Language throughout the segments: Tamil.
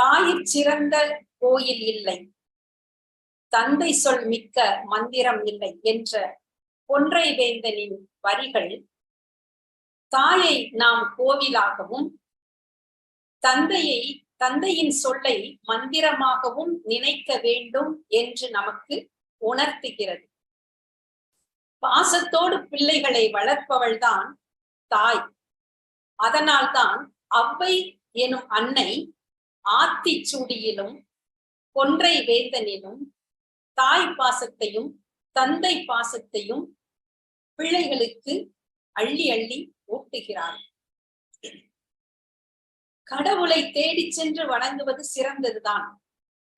தாயிற் சிறந்த கோயில் இல்லை. தந்தை சொல் மிக்க மந்திரம் இல்லை என்ற பொன்றை வேந்தனின் வரிகள் தாயை நாம் கோவிலாகவும் தந்தையை தந்தையின் சொல்லை மந்திரமாகவும் நினைக்க வேண்டும் என்று நமக்கு உணர்த்துகிறது. பாசத்தோடு பிள்ளைகளை வளர்ப்பவள்தான் தாய். அதனால்தான் அவ்வை எனும் அன்னை ஆத்திச்சூடியிலும் கொன்றை வேந்தனிலும் தாய் பாசத்தையும் தந்தை பாசத்தையும் பிள்ளைகளுக்கு அள்ளி அள்ளி ஊட்டுகிறார் கடவுளை தேடிச் சென்று வணங்குவது சிறந்ததுதான்.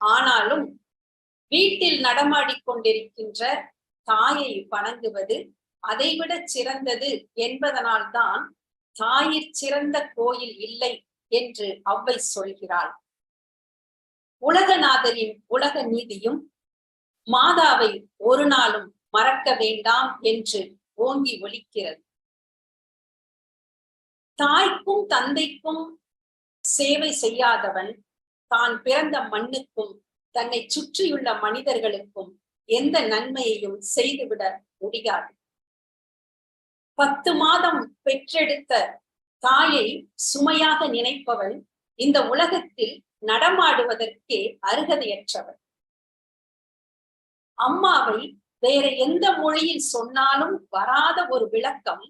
ஆனாலும் வீட்டில் நடமாடிக் கொண்டிருக்கின்ற தாயை வணங்குவது அதைவிட சிறந்தது என்பதனால்தான் தாயிற் சிறந்த கோயில் இல்லை என்று அவ்வை சொல்கிறாள். உலகநாதரின் உலக நீதியும் மாதாவை ஒரு நாளும் மறக்க வேண்டாம் என்று ஓங்கி ஒலிக்கிறது. தாய்க்கும் தந்தைக்கும் சேவை செய்யாதவன் தான் பிறந்த மண்ணுக்கும் தன்னை சுற்றியுள்ள மனிதர்களுக்கும் எந்த நன்மையையும் செய்துவிட முடியாது. பத்து மாதம் பெற்றெடுத்த தாயை சுமையாக நினைப்பவள் இந்த உலகத்தில் நடமாடுவதற்கே அருகதையற்றவள். அம்மாவை வேற எந்த மொழியில் சொன்னாலும் வராத ஒரு விளக்கம்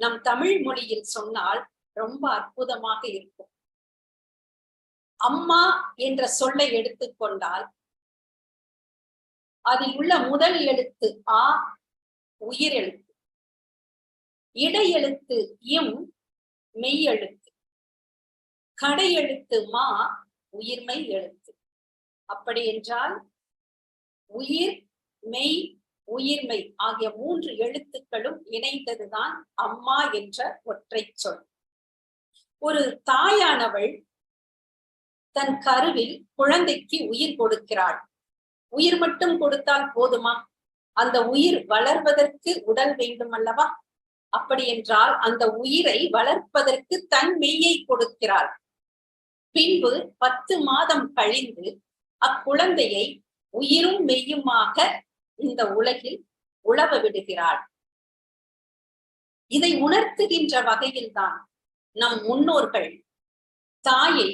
நம் தமிழ் மொழியில் சொன்னால் ரொம்ப அற்புதமாக இருக்கும். அம்மா என்ற சொல்லை எடுத்துக்கொண்டால் அதில் உள்ள முதல் எழுத்து ஆ உயிர் எழுத்து இடை எழுத்து இம் மெய் எழுத்து கடை எழுத்து மா உயிர்மை எழுத்து. அப்படி என்றால் உயிர் மெய் உயிர்மை ஆகிய மூன்று எழுத்துக்களும் இணைந்ததுதான் அம்மா என்ற ஒற்றை சொல். ஒரு தாயானவள் தன் கருவில் குழந்தைக்கு உயிர் கொடுக்கிறாள். உயிர் மட்டும் கொடுத்தால் போதுமா? அந்த உயிர் வளர்வதற்கு உடல் வேண்டும் அல்லவா அப்படி என்றால் அந்த உயிரை வளர்ப்பதற்கு தன் மெய்யை கொடுக்கிறாள் பின்பு பத்து மாதம் கழிந்து அக்குழந்தையை உயிரும் மெய்யுமாக இந்த உலகில் உழவ விடுகிறாள். இதை உணர்த்துகின்ற வகையில்தான் நம் முன்னோர்கள் தாயை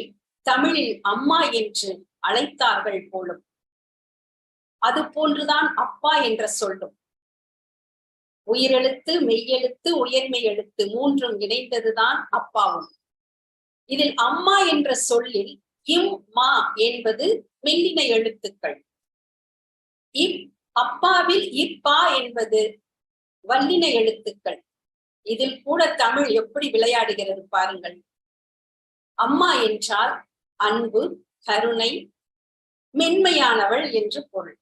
தமிழில் அம்மா என்று அழைத்தார்கள் போலும். அது போன்றுதான் அப்பா என்ற சொல்லும். உயிரெழுத்து மெய்யெழுத்து உயர்மை எழுத்து மூன்றும் இணைந்ததுதான் அப்பாவும். இதில் அம்மா என்ற சொல்லில் இம் மா என்பது மெல்லின எழுத்துக்கள். இப் அப்பாவில் இப்பா என்பது வல்லின எழுத்துக்கள். இதில் கூட தமிழ் எப்படி விளையாடுகிறது பாருங்கள். அம்மா என்றால் அன்பு கருணை மென்மையானவள் என்று பொருள்.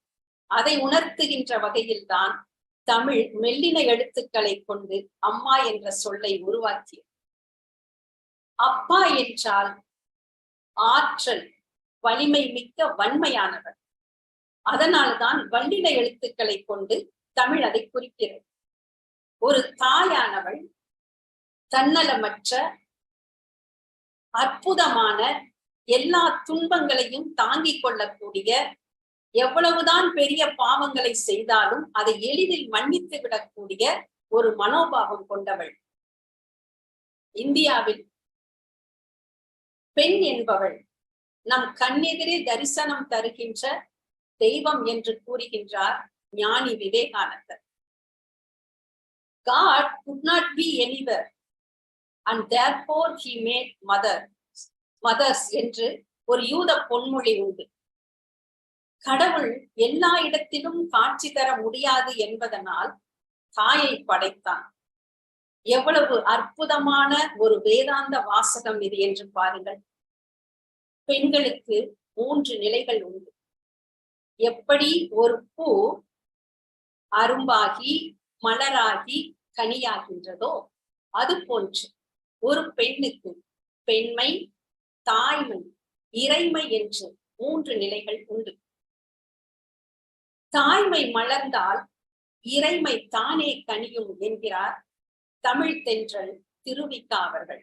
அதை உணர்த்துகின்ற வகையில்தான் தமிழ் மெல்லின எழுத்துக்களை கொண்டு அம்மா என்ற சொல்லை உருவாக்கியது. அப்பா என்றால் ஆற்றல் வலிமை மிக்க வன்மையானவர். அதனால்தான் வல்லின எழுத்துக்களை கொண்டு தமிழ் அதை குறிக்கிறது. ஒரு தாயானவள் தன்னலமற்ற அற்புதமான எல்லா துன்பங்களையும் தாங்கிக் கொள்ளக்கூடிய எவ்வளவுதான் பெரிய பாவங்களை செய்தாலும் அதை எளிதில் மன்னித்து விடக்கூடிய ஒரு மனோபாவம் கொண்டவள். இந்தியாவில் பெண் என்பவள் நம் கண்ணெதிரே தரிசனம் தருகின்ற தெய்வம் என்று கூறுகின்றார் ஞானி விவேகானந்தர். God not be be and therefore he made mother mothers என்று ஒரு யூத பொன்மொழி உண்டு. கடவுள் எல்லா இடத்திலும் காட்சி தர முடியாது என்பதனால் தாயை படைத்தான். எவ்வளவு அற்புதமான ஒரு வேதாந்த வாசகம் இது என்று பாருங்கள். பெண்களுக்கு மூன்று நிலைகள் உண்டு. எப்படி ஒரு பூ அரும்பாகி மலராகி கனியாகின்றதோ அது போன்று ஒரு பெண்ணுக்கு பெண்மை தாய்மை இறைமை என்று மூன்று நிலைகள் உண்டு. தாய்மை மலர்ந்தால் இறைமை தானே கனியும் என்கிறார் தமிழ் தென்றல் திருவிக்கா அவர்கள்.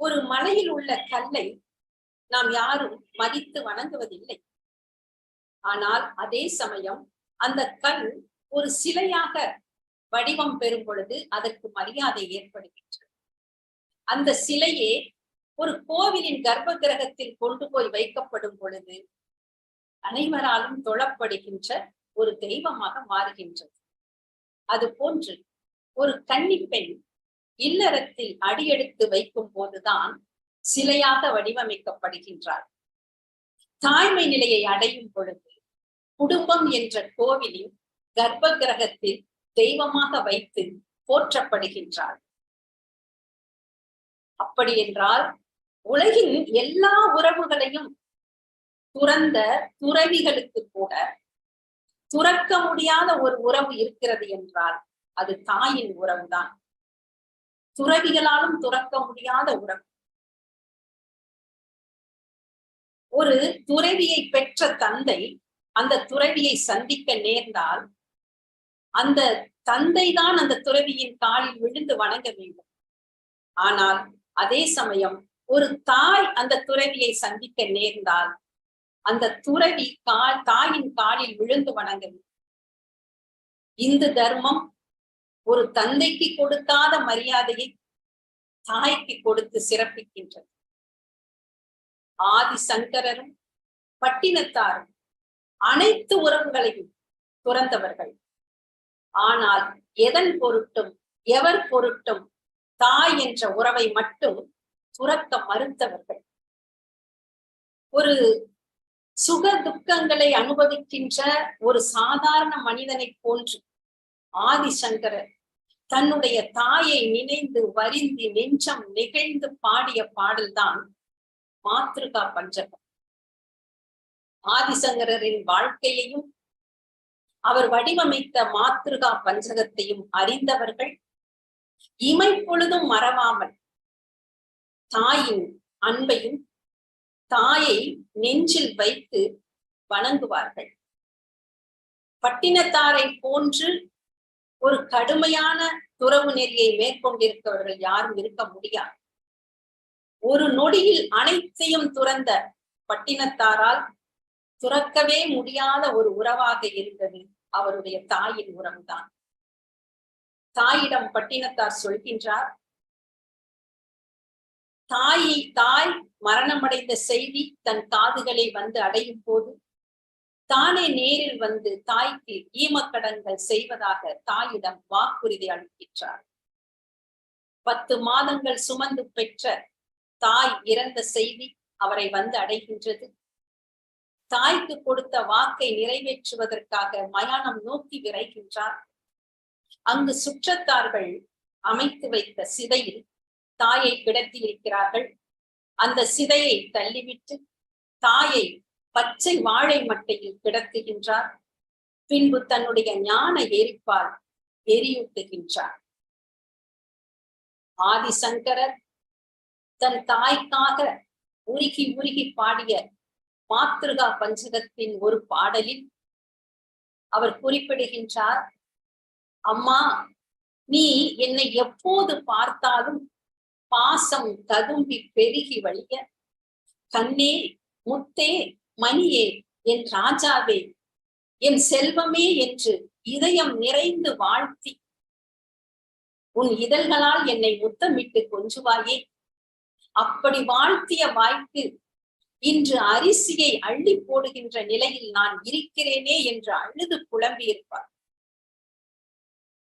ஒரு மலையில் உள்ள கல்லை நாம் யாரும் மதித்து வணங்குவதில்லை. ஆனால் அதே சமயம் அந்த கல் ஒரு சிலையாக வடிவம் பெறும் பொழுது அதற்கு மரியாதை ஏற்படுகின்றது. அந்த சிலையே ஒரு கோவிலின் கர்ப்ப கிரகத்தில் கொண்டு போய் வைக்கப்படும் பொழுது அனைவராலும் தொழப்படுகின்ற ஒரு தெய்வமாக மாறுகின்றது. அது போன்று ஒரு கன்னிப்பெண் இல்லறத்தில் அடியெடுத்து வைக்கும் போதுதான் சிலையாக வடிவமைக்கப்படுகின்றார் தாய்மை நிலையை அடையும் பொழுது குடும்பம் என்ற கோவிலின் கர்ப்ப கிரகத்தில் தெய்வமாக வைத்து போற்றப்படுகின்றார் அப்படி என்றால் உலகின் எல்லா உறவுகளையும் துறந்த துறவிகளுக்கு கூட துறக்க முடியாத ஒரு உறவு இருக்கிறது என்றால் அது தாயின் உறவுதான். துறவிகளாலும் துறக்க முடியாத உறவு. ஒரு துறவியை பெற்ற தந்தை அந்த துறவியை சந்திக்க நேர்ந்தால் அந்த தந்தை தான் அந்த துறவியின் காலில் விழுந்து வணங்க வேண்டும். ஆனால் அதே சமயம் ஒரு தாய் அந்த துறவியை சந்திக்க நேர்ந்தால் அந்த துறவி கால் தாயின் காலில் விழுந்து வணங்க இந்து தர்மம் ஒரு தந்தைக்கு கொடுக்காத மரியாதையை தாய்க்கு கொடுத்து சிறப்பிக்கின்றது. ஆதி சங்கரரும் பட்டினத்தாரும் அனைத்து உறவுகளையும் துறந்தவர்கள். ஆனால் எதன் பொருட்டும் எவர் பொருட்டும் தாய் என்ற உறவை மட்டும் துறக்க மறுத்தவர்கள். ஒரு சுக துக்கங்களை அனுபவிக்கின்ற ஒரு சாதாரண மனிதனை போன்று ஆதிசங்கரர் தன்னுடைய தாயை நினைந்து வரிந்து நெஞ்சம் நெகிழ்ந்து பாடிய பாடல்தான் மாத்ருகா பஞ்சகம். ஆதிசங்கரின் வாழ்க்கையையும் அவர் வடிவமைத்த மாத்ருகா பஞ்சகத்தையும் அறிந்தவர்கள் இமைப்பொழுதும் மறவாமல் தாயின் அன்பையும் தாயை நெஞ்சில் வைத்து வணங்குவார்கள். பட்டினத்தாரை போன்று ஒரு கடுமையான துறவு நெறியை மேற்கொண்டிருக்கவர்கள் யாரும் இருக்க முடியாது. ஒரு நொடியில் அனைத்தையும் துறந்த பட்டினத்தாரால் துறக்கவே முடியாத ஒரு உறவாக இருந்தது அவருடைய தாயின் உறவுதான். தாயிடம் பட்டினத்தார் சொல்கின்றார் தாயை தாய் மரணமடைந்த செய்தி தன் காதுகளை வந்து அடையும் போது தானே நேரில் வந்து தாய்க்கு ஈமக்கடன்கள் செய்வதாக தாயிடம் வாக்குறுதி அளிக்கின்றார். பத்து மாதங்கள் சுமந்து பெற்ற தாய் இறந்த செய்தி அவரை வந்து அடைகின்றது. தாய்க்கு கொடுத்த வாக்கை நிறைவேற்றுவதற்காக மயானம் நோக்கி விரைகின்றார். அங்கு சுற்றத்தார்கள் அமைத்து வைத்த சிதையில் தாயை கிடத்தி இருக்கிறார்கள். அந்த சிதையை தள்ளிவிட்டு தாயை பச்சை வாழை மட்டையில் கிடத்துகின்றார் பின்பு தன்னுடைய ஞான எரிப்பால் எரியூட்டுகின்றார். ஆதிசங்கரர் தன் தாய்க்காக உருகி உருகி பாடிய மாத்ருகா பஞ்சகத்தின் ஒரு பாடலில் அவர் குறிப்பிடுகின்றார் அம்மா நீ என்னை எப்போது பார்த்தாலும் பாசம் ததும்பி பெருகி வழிய கண்ணே முத்தே மணியே என் ராஜாவே என் செல்வமே என்று இதயம் நிறைந்து வாழ்த்தி உன் இதழ்களால் என்னை முத்தமிட்டு கொஞ்சுவாயே. அப்படி வாழ்த்திய வாய்க்கு இன்று அரிசியை அள்ளி போடுகின்ற நிலையில் நான் இருக்கிறேனே என்று அழுது புலம்பியிருப்பார்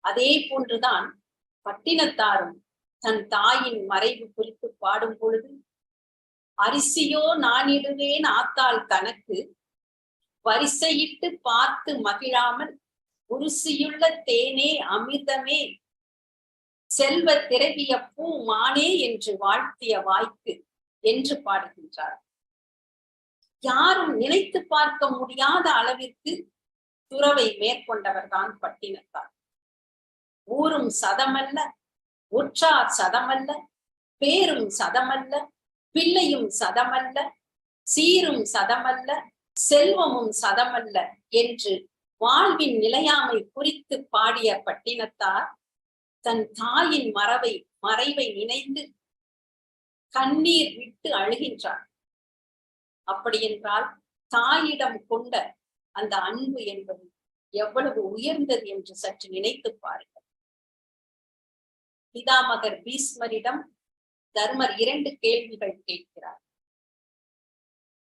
அதே போன்றுதான் பட்டினத்தாரும் தன் தாயின் மறைவு குறித்து பாடும் பொழுது அரிசியோ நானிடுவேன் ஆத்தாள் தனக்கு வரிசையிட்டு பார்த்து மகிழாமல் உருசியுள்ள தேனே அமிர்தமே செல்வ திரவிய பூ மானே என்று வாழ்த்திய வாய்க்கு என்று பாடுகின்றார். யாரும் நினைத்து பார்க்க முடியாத அளவிற்கு துறவை மேற்கொண்டவர்தான் பட்டினத்தார். ஊரும் சதமல்ல உற்றார் சதமல்ல பேரும் சதமல்ல பிள்ளையும் சதமல்ல சீரும் சதமல்ல செல்வமும் சதமல்ல என்று வாழ்வின் நிலையாமை குறித்து பாடிய பட்டினத்தார் தன் தாயின் மறவை மறைவை நினைந்து கண்ணீர் விட்டு அழுகின்றார். அப்படியென்றால் தாயிடம் கொண்ட அந்த அன்பு என்பது எவ்வளவு உயர்ந்தது என்று சற்று நினைத்து பாருங்கள். பிதாமகர் பீஸ்மரிடம் தர்மர் இரண்டு கேள்விகள் கேட்கிறார்.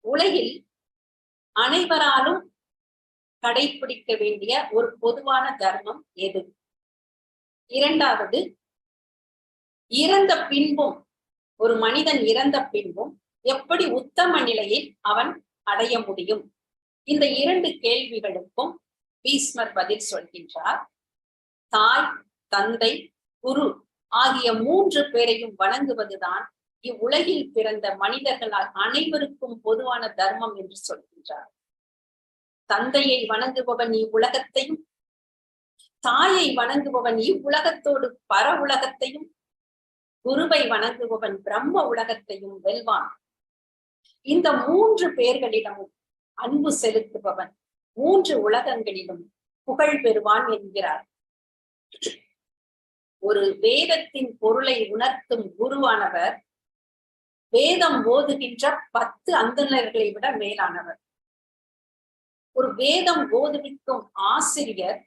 உலகில் அனைவராலும் கடைபிடிக்க வேண்டிய ஒரு பொதுவான தர்மம் எது? இரண்டாவது இறந்த பின்பும் ஒரு மனிதன் இறந்த பின்பும் எப்படி உத்தம நிலையில் அவன் அடைய முடியும்? இந்த இரண்டு கேள்விகளுக்கும் பீஸ்மர் பதில் சொல்கின்றார். தாய் தந்தை குரு ஆகிய மூன்று பேரையும் வணங்குவதுதான் இவ்வுலகில் பிறந்த மனிதர்களால் அனைவருக்கும் பொதுவான தர்மம் என்று சொல்கின்றார். தந்தையை வணங்குபவன் இவ்வுலகத்தையும் தாயை வணங்குபவன் இவ்வுலகத்தோடு பர உலகத்தையும் குருவை வணங்குபவன் பிரம்ம உலகத்தையும் வெல்வான். இந்த மூன்று பேர்களிடமும் அன்பு செலுத்துபவன் மூன்று உலகங்களிலும் புகழ் பெறுவான் என்கிறார். ஒரு வேதத்தின் பொருளை உணர்த்தும் குருவானவர் வேதம் ஓதுகின்ற பத்து அந்தனர்களை விட மேலானவர். ஒரு வேதம் ஓதுவிக்கும் ஆசிரியர்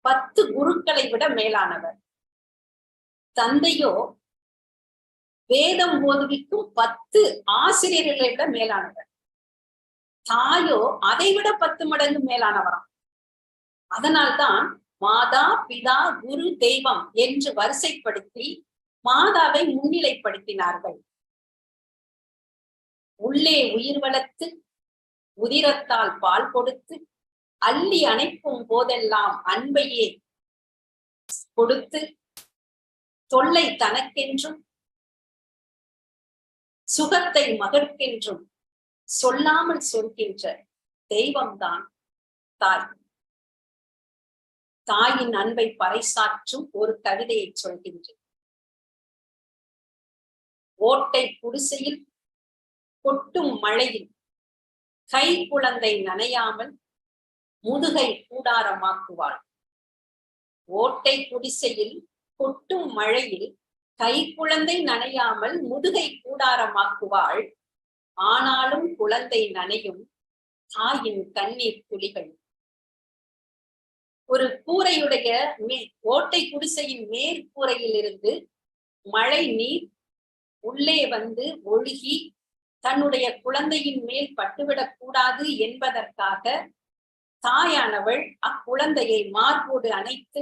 பத்து குருக்களை விட மேலானவர். தந்தையோ வேதம் ஓதுவிக்கும் பத்து ஆசிரியர்களை விட மேலானவர். தாயோ அதை விட பத்து மடங்கு மேலானவராம். அதனால்தான் மாதா பிதா குரு தெய்வம் என்று வரிசைப்படுத்தி மாதாவை முன்னிலைப்படுத்தினார்கள். உள்ளே உயிர் வளர்த்து உதிரத்தால் பால் கொடுத்து அள்ளி அணைக்கும் போதெல்லாம் அன்பையே கொடுத்து தொல்லை தனக்கென்றும் சுகத்தை மகற்கென்றும் சொல்லாமல் சொல்கின்ற தெய்வம்தான் தாய். தாயின் அன்பை பறைசாற்றும் ஒரு கவிதையை சொல்கின்றேன். ஓட்டை குடிசையில் கொட்டும் மழையில் கை குழந்தை நனையாமல் முதுகை கூடாரமாக்குவாள். ஓட்டை குடிசையில் கொட்டும் மழையில் கை குழந்தை நனையாமல் முதுகை கூடாரமாக்குவாள். ஆனாலும் குழந்தை நனையும் தாயின் கண்ணீர் துளிகள். ஒரு கூரையுடைய ஓட்டை குடிசையின் மேற்கூரையில் இருந்து மழை நீர் உள்ளே வந்து ஒழுகி தன்னுடைய குழந்தையின் மேல் பட்டுவிடக் கூடாது என்பதற்காக தாயானவள் அக்குழந்தையை மார்போடு அணைத்து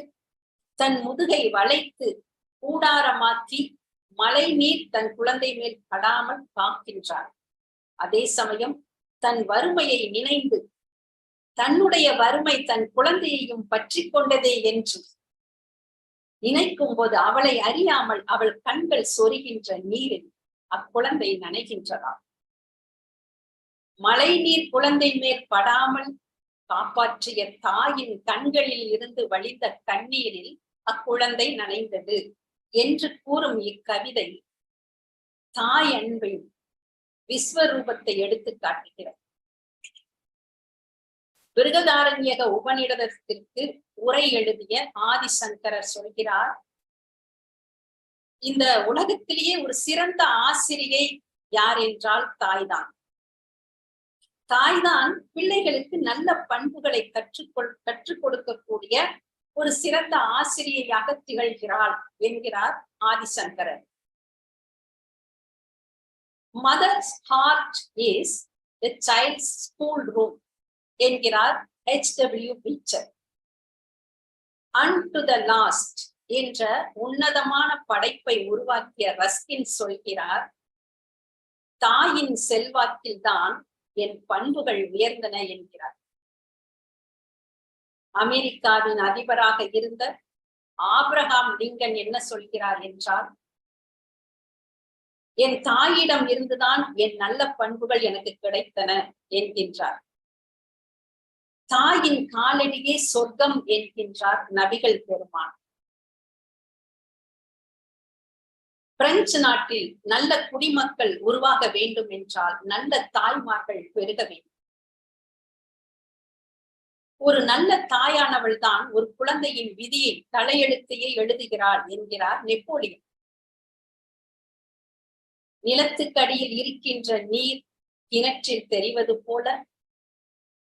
தன் முதுகை வளைத்து கூடாரமாக்கி மழை நீர் தன் குழந்தை மேல் படாமல் காக்கின்றார் அதே சமயம் தன் வறுமையை நினைந்து தன்னுடைய வறுமை தன் குழந்தையையும் பற்றி கொண்டதே என்று நினைக்கும் போது அவளை அறியாமல் அவள் கண்கள் சொருகின்ற நீரில் அக்குழந்தை நனைகின்றதா? மழை நீர் குழந்தை மேல் படாமல் காப்பாற்றிய தாயின் கண்களில் இருந்து வழிந்த கண்ணீரில் அக்குழந்தை நனைந்தது என்று கூறும் இக்கவிதை தாய் அன்பின் விஸ்வரூபத்தை எடுத்து காட்டுகிறது. விருததாரண்யக உபநிடதத்திற்கு உரை எழுதிய ஆதிசங்கரர் சொல்கிறார் இந்த உலகத்திலேயே ஒரு சிறந்த ஆசிரியை யார் என்றால் தாய்தான். தாய்தான் பிள்ளைகளுக்கு நல்ல பண்புகளை கற்றுக்கொள் கற்றுக் கொடுக்கக்கூடிய ஒரு சிறந்த ஆசிரியையாக திகழ்கிறாள் என்கிறார் ஆதிசங்கரர். Mother's heart is the child's school room என்கிறார் H W Beecher unto the last என்ற உன்னதமான படைப்பை உருவாக்கிய ரஸ்கின் சொல்கிறார் தாயின் செல்வாக்கில் தான் என் பண்புகள் உயர்ந்தன என்கிறார். அமெரிக்காவின் அதிபராக இருந்த ஆப்ரஹாம் லிங்கன் என்ன சொல்கிறார் என்றால் என் தாயிடம் இருந்துதான் என் நல்ல பண்புகள் எனக்கு கிடைத்தன என்கின்றார். தாயின் காலடியே சொர்க்கம் என்கின்றார் நபிகள் பெருமான். பிரெஞ்சு நாட்டில் நல்ல குடிமக்கள் உருவாக வேண்டும் என்றால் நல்ல தாய்மார்கள் பெருக வேண்டும். ஒரு நல்ல தாயானவள் தான் ஒரு குழந்தையின் விதியை தலையெழுத்தையே எழுதுகிறாள் என்கிறார் நெப்போலியன். நிலத்துக்கடியில் இருக்கின்ற நீர் கிணற்றில் தெரிவது போல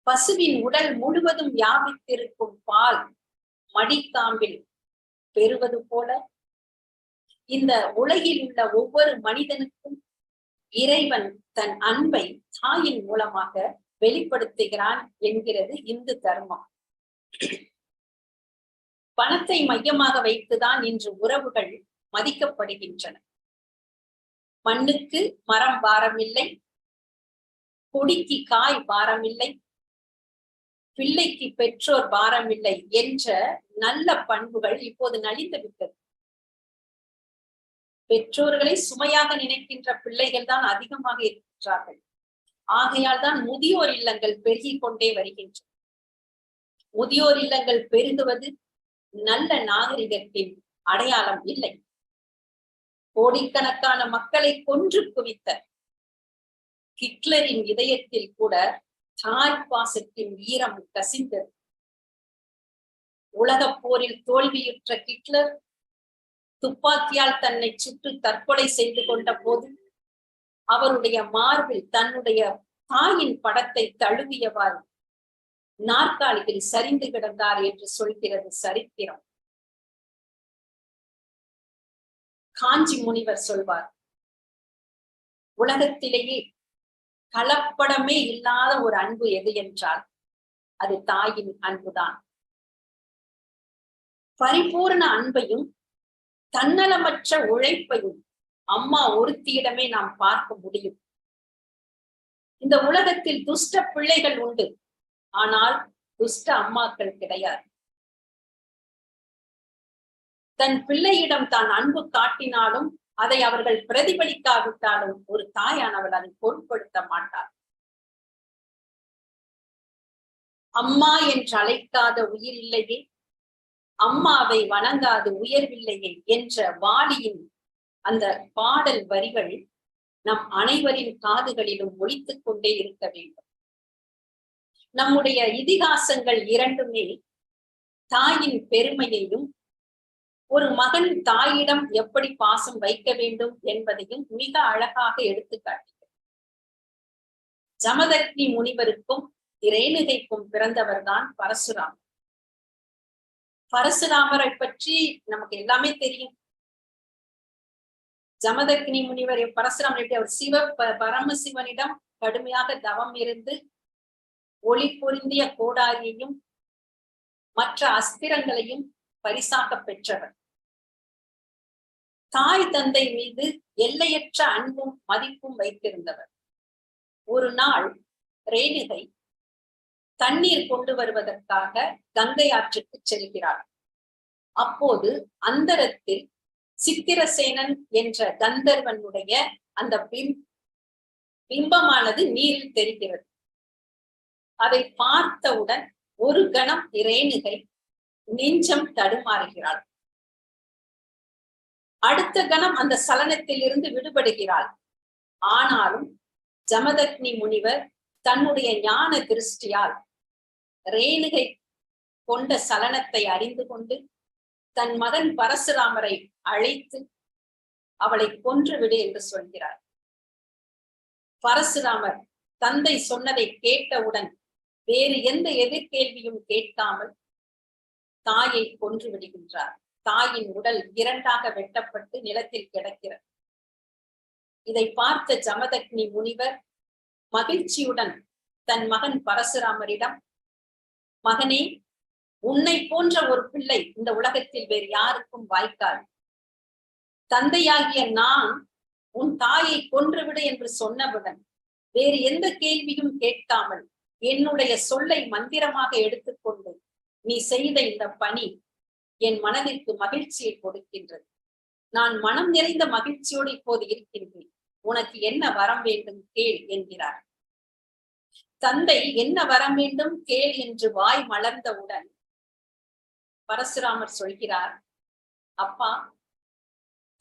பசுவின் உடல் முழுவதும் வியாபித்திருக்கும் பால் மடிக்காம்பில் பெறுவது போல இந்த உலகில் உள்ள ஒவ்வொரு மனிதனுக்கும் இறைவன் தன் அன்பை தாயின் மூலமாக வெளிப்படுத்துகிறான் என்கிறது இந்து தர்மம். பணத்தை மையமாக வைத்துதான் இன்று உறவுகள் மதிக்கப்படுகின்றன. மண்ணுக்கு மரம் பாரமில்லை கொடிக்கு காய் பாரமில்லை பிள்ளைக்கு பெற்றோர் பாரம் இல்லை என்ற நல்ல பண்புகள் இப்போது நலிந்து விட்டது பெற்றோர்களை சுமையாக நினைக்கின்ற பிள்ளைகள் தான் அதிகமாக இருக்கின்றார்கள். ஆகையால் தான் முதியோர் இல்லங்கள் பெருகி கொண்டே வருகின்றன. முதியோர் இல்லங்கள் பெருகுவது நல்ல நாகரிகத்தின் அடையாளம் இல்லை. கோடிக்கணக்கான மக்களை கொன்று குவித்த ஹிட்லரின் இதயத்தில் கூட தாய் பாசத்தின் ஈரம் கசிந்தது. உலகப் போரில் தோல்வியுற்ற ஹிட்லர் துப்பாக்கியால் தன்னை சுட்டு தற்கொலை செய்து கொண்ட போது அவருடைய மார்பில் தன்னுடைய தாயின் படத்தை தழுவியவாறு நாற்காலியில் சரிந்து கிடந்தார் என்று சொல்கிறது சரித்திரம். காஞ்சி முனிவர் சொல்வார் உலகத்திலேயே கலப்படமே இல்லாத ஒரு அன்பு எது என்றால் அது தாயின் அன்புதான். பரிபூர்ண அன்பையும் தன்னலமற்ற உழைப்பையும் அம்மா ஒருத்தியிடமே நாம் பார்க்க முடியும். இந்த உலகத்தில் துஷ்ட பிள்ளைகள் உண்டு ஆனால் துஷ்ட அம்மாக்கள் கிடையாது. தன் பிள்ளையிடம் தான் அன்பு காட்டினாலும் அதை அவர்கள் பிரதிபலிக்காவிட்டாலும் ஒரு தாயானவள் அதை பொருட்படுத்த மாட்டார் அம்மா என்று அழைக்காத உயிர் இல்லையே. அம்மாவை வணங்காது உயர்வில்லையே என்ற வாலியின் அந்த பாடல் வரிகள் நம் அனைவரின் காதுகளிலும் ஒழித்துக் கொண்டே இருக்க வேண்டும். நம்முடைய இதிகாசங்கள் இரண்டுமே தாயின் பெருமையையும் ஒரு மகன் தாயிடம் எப்படி பாசம் வைக்க வேண்டும் என்பதையும் மிக அழகாக எடுத்து ஜமதக்னி முனிவருக்கும் இரேணுகைக்கும் பிறந்தவர்தான் பரசுராமர். பரசுராமரை பற்றி நமக்கு எல்லாமே தெரியும். ஜமதக்னி முனிவர் பரசுராமர் எப்படி அவர் சிவ பரமசிவனிடம் கடுமையாக தவம் இருந்து ஒளி பொருந்திய கோடாரியையும் மற்ற அஸ்திரங்களையும் பரிசாக பெற்றவர். தாய் தந்தை மீது எல்லையற்ற அன்பும் மதிப்பும் வைத்திருந்தவர். ஒரு நாள் ரேணுகை தண்ணீர் கொண்டு வருவதற்காக கங்கை ஆற்றுக்கு செல்கிறார் அப்போது அந்தரத்தில் சித்திரசேனன் என்ற கந்தர்வனுடைய அந்த பிம் பிம்பமானது நீரில் தெரிகிறது. அதை பார்த்தவுடன் ஒரு கணம் ரேணுகை நெஞ்சம் தடுமாறுகிறாள். அடுத்த கணம் அந்த சலனத்தில் இருந்து விடுபடுகிறாள். ஆனாலும் ஜமதக்னி முனிவர் தன்னுடைய ஞான திருஷ்டியால் ரேணுகை கொண்ட சலனத்தை அறிந்து கொண்டு தன் மகன் பரசுராமரை அழைத்து அவளை கொன்றுவிடு என்று சொல்கிறார். பரசுராமர் தந்தை சொன்னதை கேட்டவுடன் வேறு எந்த எதிர்கேள்வியும் கேட்காமல் தாயை கொன்று விடுகின்றார். தாயின் உடல் இரண்டாக வெட்டப்பட்டு நிலத்தில் கிடக்கிறது. இதை பார்த்த ஜமதக்னி முனிவர் மகிழ்ச்சியுடன் தன் மகன் பரசுராமரிடம் மகனே உன்னை போன்ற ஒரு பிள்ளை இந்த உலகத்தில் வேறு யாருக்கும் வாய்க்காது. தந்தையாகிய நான் உன் தாயை கொன்றுவிடு என்று சொன்னவுடன் வேறு எந்த கேள்வியும் கேட்காமல் என்னுடைய சொல்லை மந்திரமாக எடுத்துக்கொண்டு நீ செய்த இந்த பணி என் மனதிற்கு மகிழ்ச்சியை கொடுக்கின்றது. நான் மனம் நிறைந்த மகிழ்ச்சியோடு இப்போது இருக்கின்றேன். உனக்கு என்ன வரம் வேண்டும் கேள் என்கிறார். தந்தை என்ன வரம் வேண்டும் கேள் என்று வாய் மலர்ந்தவுடன் பரசுராமர் சொல்கிறார் அப்பா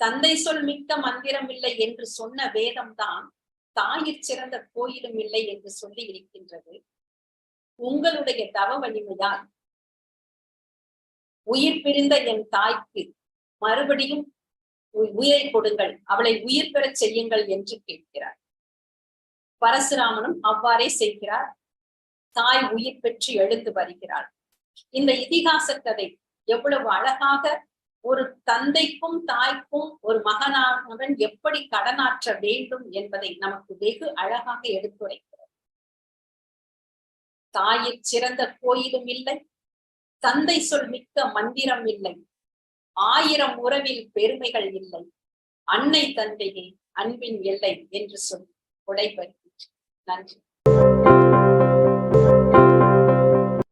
தந்தை சொல் மிக்க மந்திரம் இல்லை என்று சொன்ன வேதம்தான் தாயிற் சிறந்த கோயிலும் இல்லை என்று சொல்லி இருக்கின்றது. உங்களுடைய தவ வலிமையால் உயிர் பிரிந்த என் தாய்க்கு மறுபடியும் உ- உயிரை கொடுங்கள். அவளை உயிர் பெறச் செய்யுங்கள் என்று கேட்கிறார். பரசுராமனும் அவ்வாறே செய்கிறார். தாய் உயிர் பெற்று எழுந்து வருகிறாள். இந்த இதிகாச கதை எவ்வளவு அழகாக ஒரு தந்தைக்கும் தாய்க்கும் ஒரு மகனானவன் எப்படி கடனாற்ற வேண்டும் என்பதை நமக்கு வெகு அழகாக எடுத்துரைக்கிறது. தாயின் சிறந்த கோயிலும் இல்லை தந்தை சொல் மிக்க மந்திரம் இல்லை. ஆயிரம் உறவில் பெருமைகள் இல்லை. அன்னை தந்தையே அன்பின் எல்லை என்று சொல். உடைபெறுகின்றேன் நன்றி.